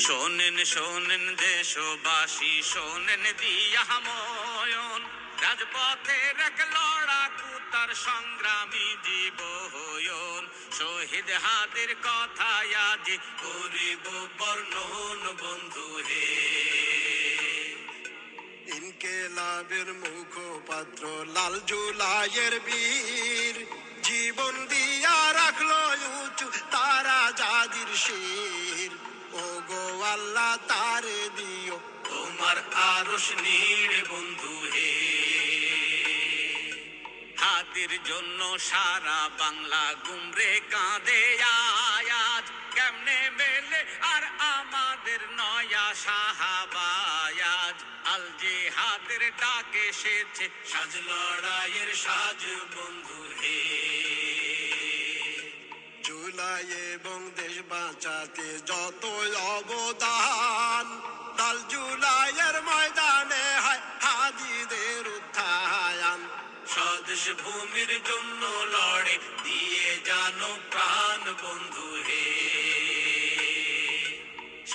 শোনেন শোনেন দেশবাসী, শোনেন দিয়া ময়ন। রাজপথের এক লড়াকু তার সংগ্রামী জীব হয়ন শহীদ হাতের কথা আজ করিব বর্ণন বন্ধু হে। ইনকেলাবের মুখপাত্র লাল জুলাইয়ের বীর। জীবন দিয়া রাখল উঁচু তারা জাদির শির। আল্লাহ তারে দিও। তোমার আরশ নীড় বন্ধু হে। হাতির জন্য সারা বাংলা গুমরে কাঁদে কেমনে মেলে আর আমাদের নয়া সাহাবায়াজ। আল যে হাতের ডাক এসেছে সাজ লড়াইয়ের সাজ বন্ধু হে। জুলাই এবং দেশ বাঁচাতে স্বদেশ ভূমির জন্য লড়ে, দিয়ে জানো প্রাণ বন্ধু হে।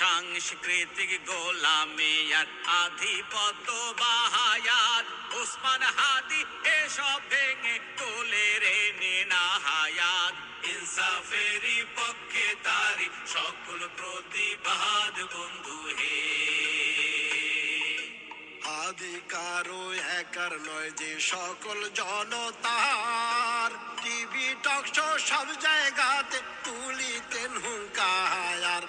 সাংস্কৃতিক গোলামি আর আধিপত্য বাহায়াত, ওসমান হাদি এসব ভেঙে তোলে রে নেনাহায়াত ইনসাফেরই পক্ষে তারি সকল প্রতিবাদ বন্ধু আধিকারও একার নয় যে সকল জনতার। টিভি টক শো সব জায়গাতে তুলিতেন হুঙ্কার।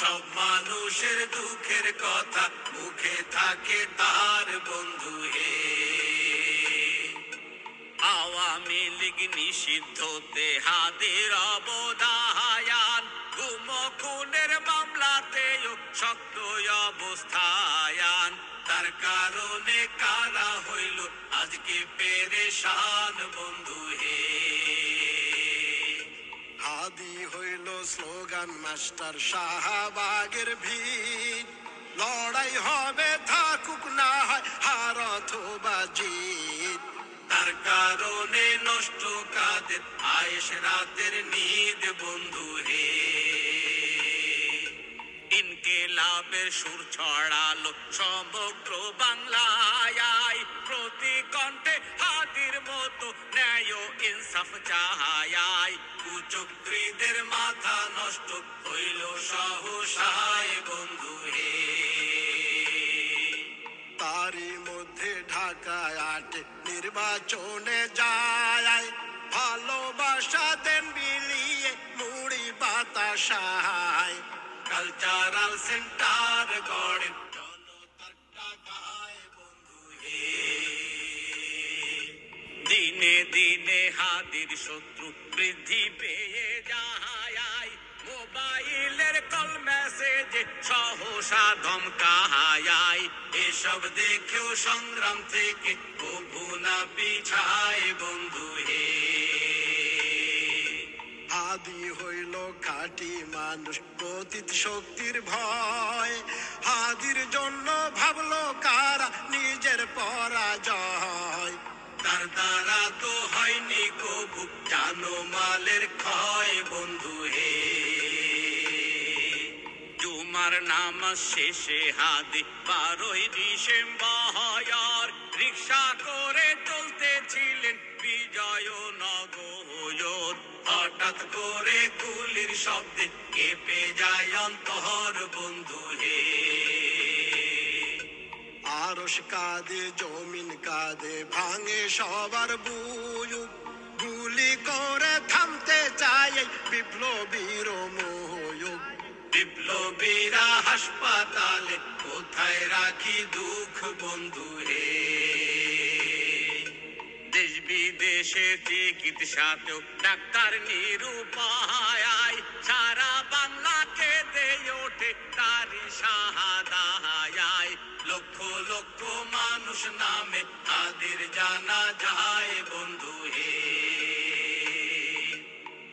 সব মানুষের দুঃখের কথা মুখে থাকে তার বন্ধু হে। আওয়ামী লীগ নিষিদ্ধতে হাদের অবদায়ান গুম খুনের মামলাতেও শক্ত অবস্থায়ান। তার কারণে কারা হইল। আজকে পেরেশান বন্ধু হে। হাদি হইল স্লোগান মাস্টার শাহবাগের ভিড় লড়াই হবে থাকুক না হয় হার অথবা জিত। তার কারণে নষ্ট কাদের আয়েস রাতের নিদ বন্ধু হে। ইনকেলাবের সুর ছড়ালো সমগ্র বাংলায়। প্রতি কণ্ঠে হাতির মতো ন্যায় ইনসাফ চাহায় কুচক্রীদের মাথা নষ্ট হইল সহসায় বন্ধু হে। তারই মধ্যে ঢাকায় আটে নির্বাচনে যায়। ভালোবাসা দেন বিলিয়ে মুড়ি বাতাসায় কালচারাল সেন্টার গড়ে জনতার টাকায় বন্ধু হে দিনে দিনে হাদির শত্রু বৃদ্ধি পেয়ে যায় মোবাইলের কল মেসেজে সহসা ধমকায় এসব দেখেও সংগ্রাম থেকে কবু না পিছায় বন্ধু হে আদি হইল খাটি মানুষ অতীত শক্তির ভয়। হাদির জন্য ভাবলো কারা নিজের পরাজয়। তার দ্বারা তো হয়নি কবু, জানো মালের ক্ষয়, বন্ধু হে। জুমার নামাজ শেষে হাদি, বারোই ডিসেম্বর রিক্সা করে চলতেছিলেন বিজয় নগর হঠাৎ করে গুলির শব্দে কেঁপে যায় অন্তর বন্ধু হে। আরস কাঁদে, জমিন কাঁদে, ভাঙে সবার বুয়ুক গুলি করে থামতে চায় বিপ্লবীর ময়ুক বিপ্লবীরা হাসপাতালে কোথায় রাখি দুঃখ বন্ধু দেশ বিদেশে চিকিৎসাতেও ডাক্তার নিরুপায়। সারা বাংলাকে দিয়ে ওঠে তারি সাহাদায় লক্ষ লক্ষ মানুষ নামে তাদের জানা যায়, বন্ধু হে।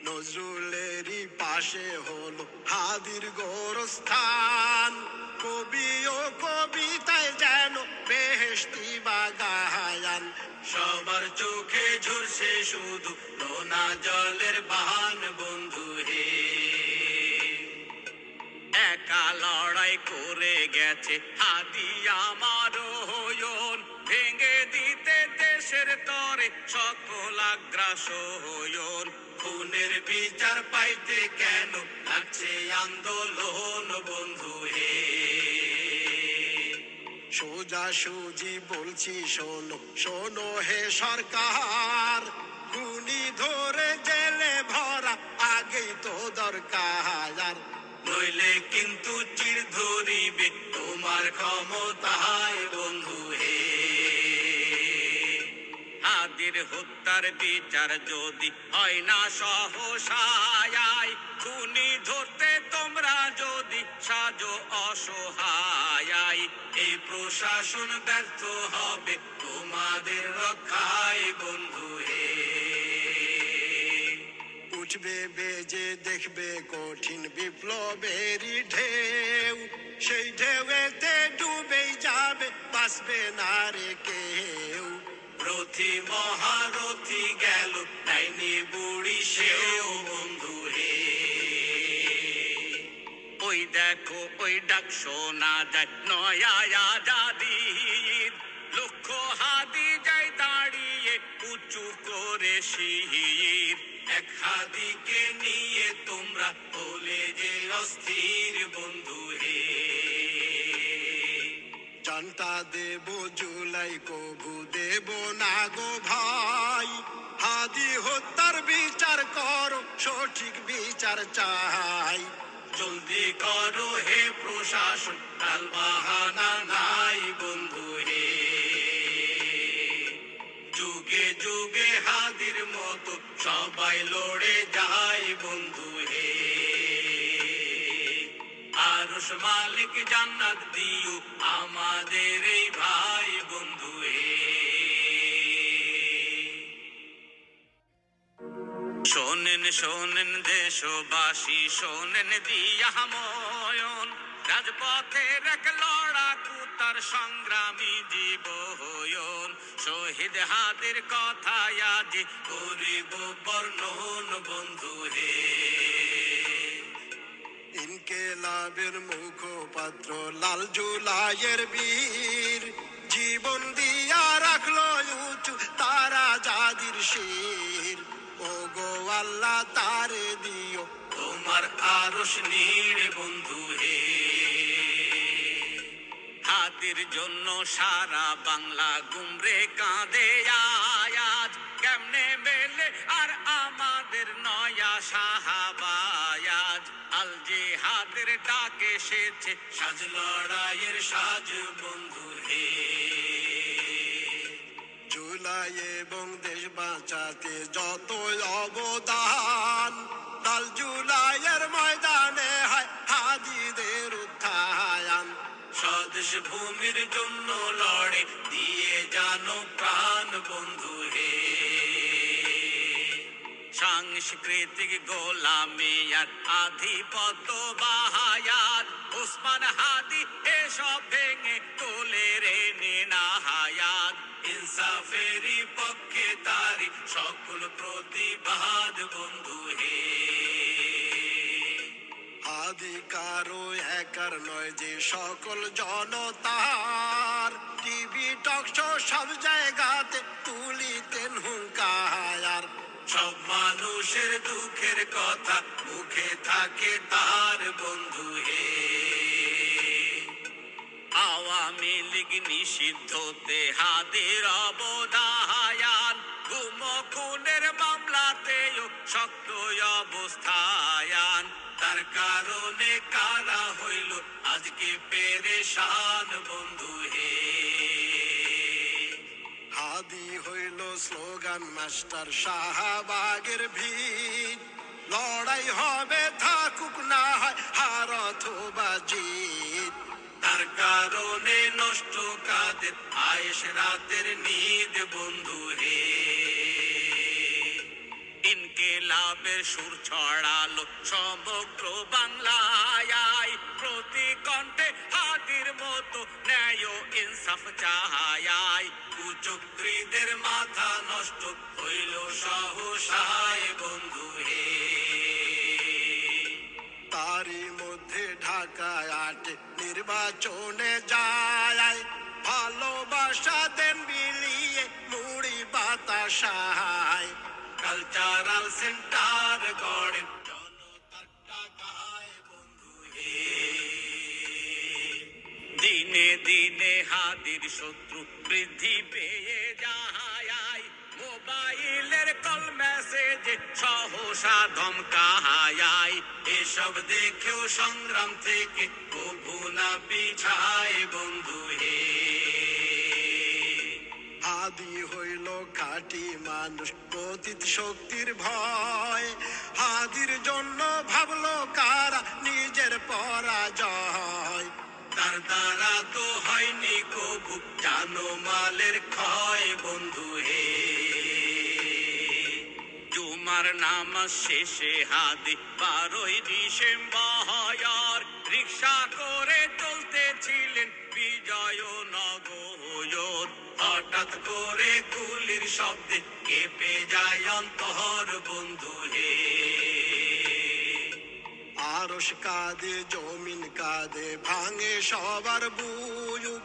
নজরুলেরই পাশে হলো হাদির গোরস্থান। কবি ও কবিতায় যেন বেহেস্তি বাগায়ান। সবার চোখে ঝরছে শুধু নোনা জলের বাহান, বন্ধু হে। একা লড়াই করে গেছে হাদি আমার হয়ন ভেঙে দিতে দেশের তরে সকল আগ্রাস হয়ন খুনের বিচার পাইতে কেন লাগছে আন্দোলন, বন্ধু সোজা সুজি বলছি, শোনো শোনো হে সরকার। খুনি ধরে জেলে ভরা আগেই তো দরকার। নইলে কিন্তু চির ধরিবে তোমার ক্ষমতায়, বন্ধু হে। হাদির হত্যার বিচার যদি হয় না সহসায়, খুনি ধরতে তোমরা যদি সাজো অসহায় এই প্রশাসন ব্যর্থ হবে তোমাদের রক্ষায় বন্ধু হে। উঠবে বেজে দেখবে কঠিন বিপ্লবেরই ঢেউ সেই ঢেউতে ডুবেই যাবে বাঁচবে না রে কেউ। রথি মহারথি গেল ডাইনি বুড়ি সেও দেখো, ওই ডাক শোনা যায়। নয়া আজাদির লক্ষ হাদি যায় দাঁড়িয়ে উঁচু করে শির। এক হাদিকে নিয়ে তোমরা বলে যে অস্থির বন্ধু হে। জানতা দেব, জুলাই কবু দেব না গো ভাই। হাদি হত্যার বিচার করো, সঠিক বিচার চাই। জলদি করো হে প্রশাসন, কাল বাহানা নাই বন্ধু হে। যুগে যুগে হাদির মতো সবাই লড়ে যায় বন্ধু হে। আরশ মালিক জান্নাত দিও আমাদের এই ভাই শোনেন শোনেন দেশবাসী, শোনেন দিয়া ময়ন। রাজপথের এক লড়াকু তার সংগ্রামী জীবন শহীদ হাদের কথা আজ করিব বর্ণন বন্ধু হে। ইনকেলাবের মুখপাত্র লাল জুলাইয়ের বীর। জীবন দিয়া রাখল উঁচু তারা জাদির শির। ও গো আল্লাহ তারে দিও। তোমার আরশ নীড় বন্ধু হে। হাতির জন্য সারা বাংলা গুমরে কাঁদে আয়াজ। কেমনে মেলে আর আমাদের নয়া সাহাবায়াজ। আল যে হাতের ডাক এসেছে সাজ লড়াইয়ের সাজ বন্ধু হে। জুলাই এবং দেশ বাঁচাতে যত অবদান, লাল জুলাইয়ের ময়দানে হয় হাজিদের উত্থান। স্বদেশ ভূমির জন্য লড়ে, দিয়ে জানো প্রাণ। সাংস্কৃতিক গোলামি আর আধিপত্য বাহায়াত। উসমান হাদি এসব ভেঙে তোলে রে নেনাহায়াত ইনসাফেরই পক্ষে তারি সকল প্রতিবাদ, বন্ধু হে। আদি কারও একার নয় যে সকল জনতার। টিভি টক সব জায়গাতে সব মানুষের দুঃখের কথা মুখে থাকে তার বন্ধু হে। আওয়ামী লীগ নিষিদ্ধতে হাদের অবদায়ান গুম খুনের মামলাতেও শক্ত অবস্থায়ান। তার কারণে কারা হইল, আজকে পেরেশান বন্ধু হে। হাদি হইল স্লোগান মাস্টার শাহবাগের ভিড় লড়াই হবে, থাকুক না হয়, হার অথবা জিত। তার কারণে নষ্ট কাদের, আয়েস রাতের নিদ বন্ধু হে। ইনকেলাবের সুর ছড়ালো সমগ্র বাংলায়। প্রতি কণ্ঠে মতো ন্যায় ইনসাফ চাহায় কুচক্রীদের মাথা নষ্ট হইল সহসায় বন্ধু হে। তারই মধ্যে ঢাক এলাকায় আটে নির্বাচনে যায়। ভালোবাসা দেন বিলিয়ে মুড়ি বাতাসায়। কালচারাল সেন্টার গড়েন দিনে শত্রু বৃদ্ধি পেয়ে যায়। মোবাইলের কল মেসেজে, সহসা ধমকায়। এসব দেখেও সংগ্রাম থেকে কভু না পিছায় বন্ধু হে। আদি হইল খাটি মানুষ, অতীত শক্তির ভয়। হাদির জন্য ভাবলো কারা নিজের পরাজয়। দ্বারা তো হয়নি কবু। জানো মালের ক্ষয় বন্ধু হে। জুমার নামাজ শেষে হাদি বারোই ডিসেম্বর। রিক্সা করে চলতেছিলেন বিজয় নগর হঠাৎ করে গুলির শব্দে কেঁপে যায় অন্তর বন্ধু হে। আরস কাঁদে, জমিন কাঁদে, ভাঙে সবার বুয়ুক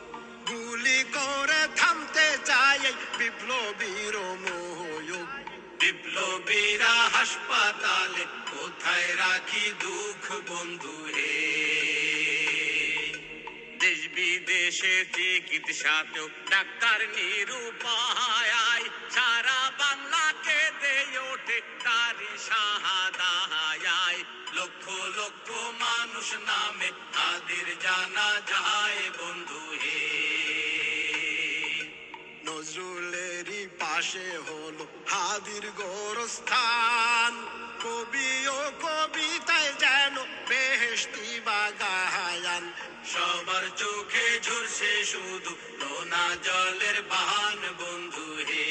গুলি করে থামতে চায় বিপ্লবীর মোহয়ুক বিপ্লবীরা হাসপাতালে, কোথায় রাখি দুঃখ বন্ধু হে বিদেশে চিকিৎসাতেও ডাক্তার নিরুপায়। সারা বাংলাকে দিয়ে তারি সাহাদায় লক্ষ লক্ষ মানুষ নামে তাদের জানা যায়, বন্ধু হে। নজরুলেরই পাশে হলো হাদির গোরস্থান। কবি ও কবিতায় যেন বেহেস্তি বাগায়ান সবার চোখে ঝরছে শুধু নোনা জলের বাহান, বন্ধু হে।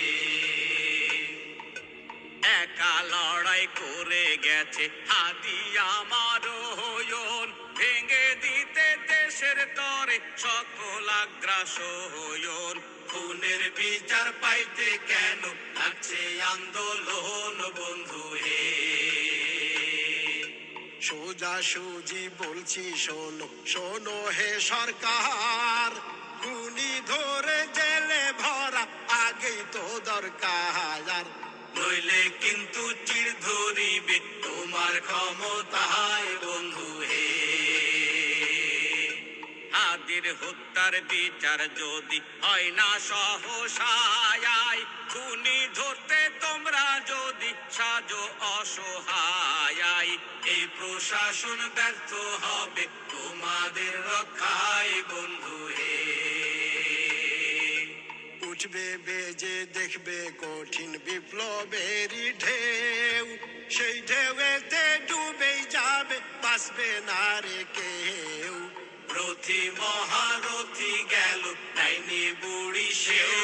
একা লড়াই করে গেছে হাতি আমার হয়ন ভেঙে দিতে দেশের তরে সকল আগ্রাস হয়ন খুনের বিচার পাইতে কেন লাগছে আন্দোলন, বন্ধু হে সোজা সুজি বলছি, শোনো শোনো হে সরকার। গুনি ধরে জেলে ভরা আগেই তো দরকার। নইলে কিন্তু চির ধরিবে তোমার ক্ষমতায়, বন্ধু হে। হাদির হত্যার বিচার যদি হয় না সহসায় খুনি ধরতে তোমরা যদি সাজো অসহায়। এই প্রশাসন ব্যর্থ হবে। তোমাদের রক্ষায় বন্ধু হে। উঠবে বেজে দেখবে কঠিন বিপ্লবেরই ঢেউ। সেই ঢেউতে ডুবেই যাবে বাঁচবে না রে কেউ। রথি মহারথি গেল ডাইনি বুড়ি সেও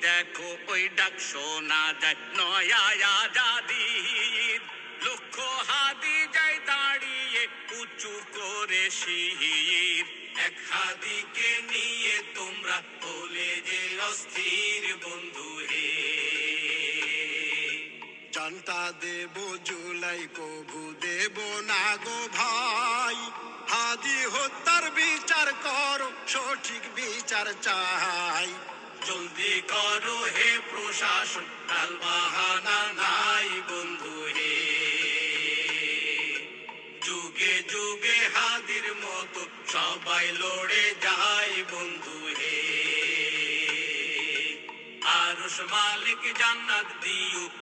দেখো, ওই ডাক শোনা যায় নয়া আজাদির লক্ষ হাদি যায় দাঁড়িয়ে, উঁচু করে শির। এক হাদিকে নিয়ে তোমরা বলে যে অস্থির বন্ধু হে। জানটা দেব, জুলাই কবু দেব না গো ভাই। হাদি হত্যার বিচার কর, সঠিক বিচার চাই। জলদি করো হে প্রশাসন, কাল বাহানা নাই বন্ধু হে। যুগে যুগে হাদির মতো সবাই লড়ে যায় বন্ধু হে। আরশ মালিক জান্নাত দিও